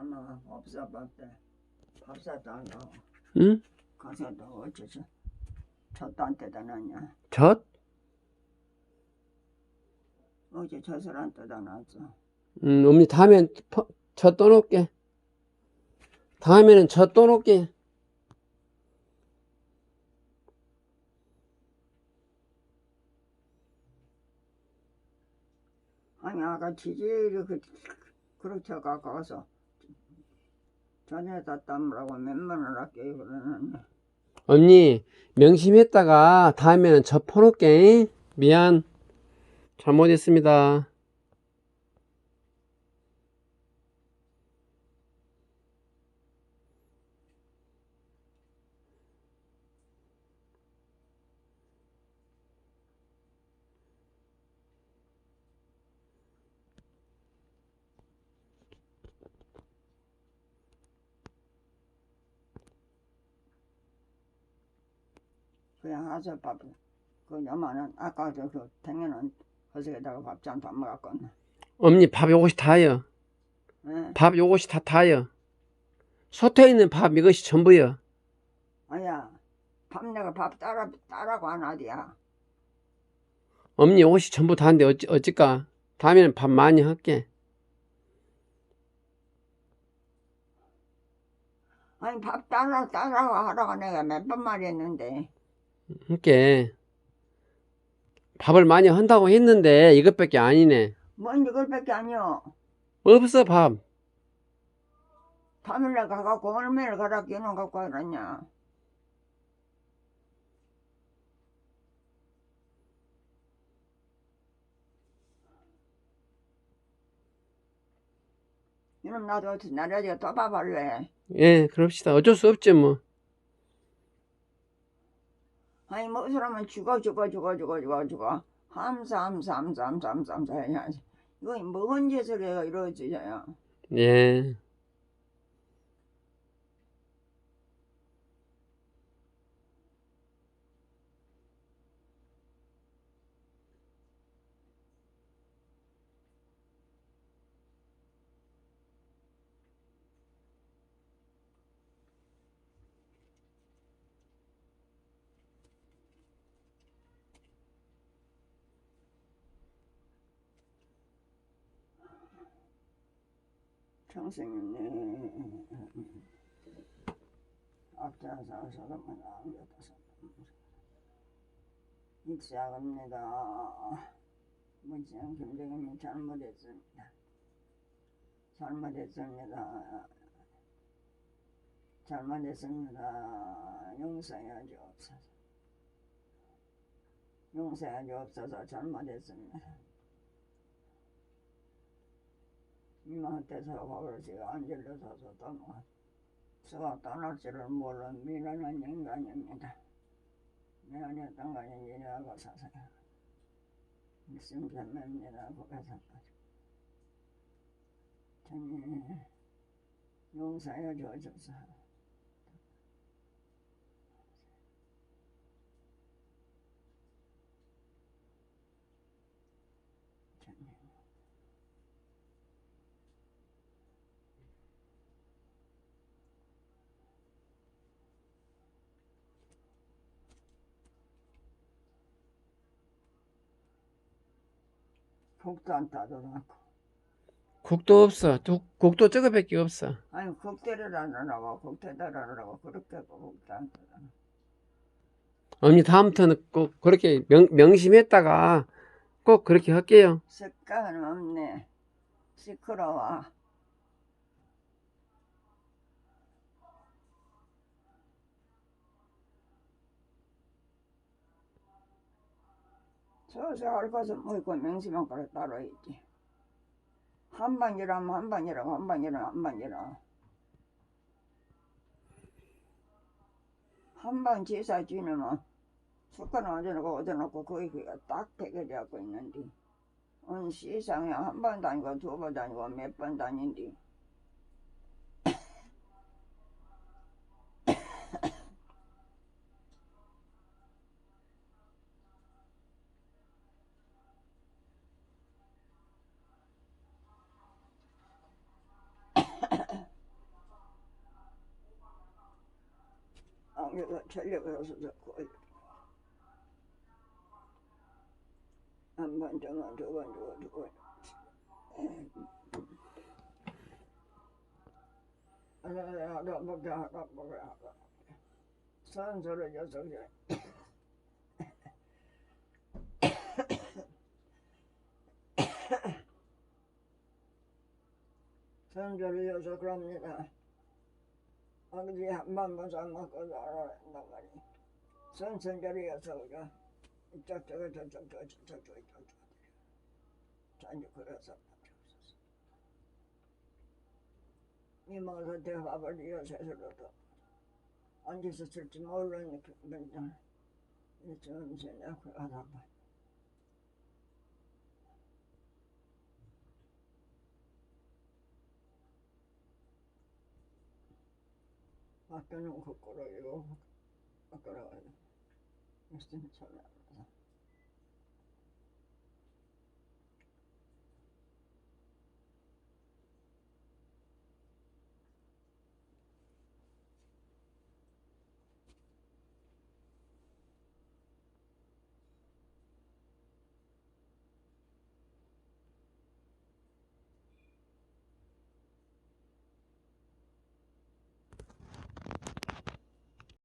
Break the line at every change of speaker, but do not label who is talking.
엄마가 없어 밥때 밥 사다 안 가고
응?
가서도 어째서 젖도 안 떼다 놨냐
젖?
어제 젖을 안 떼다 놨어
음, 어머니 다음엔 퍼- 젖 떠놓을게. 다음에는 젖 떠놓을게.
아니 아까 지지를 그 그렇게 가까워서 전에다 땀으라고 몇만 원 아껴 그러는데
언니, 명심했다가 다음에는 젖 퍼놓을게. 미안. 잘못했습니다.
그냥 하서 밥그 여마는 아까 저그 탱에는 허석에다가 밥잔 다 먹었거든
언니, 밥 요것이 다요.
예?
밥 요것이 다 다요. 솥에 있는 밥 이것이 전부요.
아야 밥 내가 밥 따라 따라고 안 하디야
언니, 요것이 전부 다인데 어찌, 어찌까? 다음에는 밥 많이 할게.
아니 밥 따라 따라고 하라고 내가 몇 번 말했는데
함께 밥을 많이 한다고 했는데 이것밖에 아니네.
뭔 이걸밖에 아니여
없어 밥.
내가 가갖고 얼마나 가라 끼는 갖고 그러냐 이놈 나도 나라지가 또 밥할래
예, 그럽시다. 어쩔 수 없지 뭐.
아니 뭐 사람은 죽어 죽어 죽어 죽어 죽어 죽어. 함사 함사 함사 함사 함사 함사 해야지. 이거 뭔 짓을 해가 이러지야
예.
정생이네 앞자서 서름은 안겼다서. 입사합니다. 문지영 김정임이 잘못했습니다. 잘못했습니다. 잘못했습니다. 용서해 주옵소서. 용서해 주옵소서 잘못했습니다 이마한테서 가버리지가 앉으려 서서 떠나 서가 떠날 줄을 모르는 미련한 인간입니다. 미련했던 것이 이래하고 사서요. 말씀편입니다. 고개사까지. 주님 용서해 주셔서 국도 안 따져놓고
국도 없어. 두- 국도 저거밖에 없어.
아니 국대를 안 하라고 국대를 하라고 그렇게 국도 안 따져
언니 다음부터는 꼭 그렇게 명, 명심했다가 꼭 그렇게 할게요.
색깔은 없네 시끄러워 서서 뭐 있고 명심한 거를 따로 있지. 한방 일하면 한방 일하고 한방 제사 지내면 숟가락 얹어놓고 얻어놓고 거기 그가 딱 잡고 있는데. 온 세상에 한 번 다니고 두 번 다니고 몇 번 다닌디 공개가 전력이어서 좋고 한번 정한 두번 주고 두번 하나 하나 먹자 하나 먹어 하나 선서를 여섯 개 선서를 여섯 그럽니다 아버지 한 번만 잘 먹고 살아낸단 말이 선선절이 여섯 개 이쪽 저쪽 저쪽 저쪽 저쪽 저쪽 저쪽 그래서 이모한테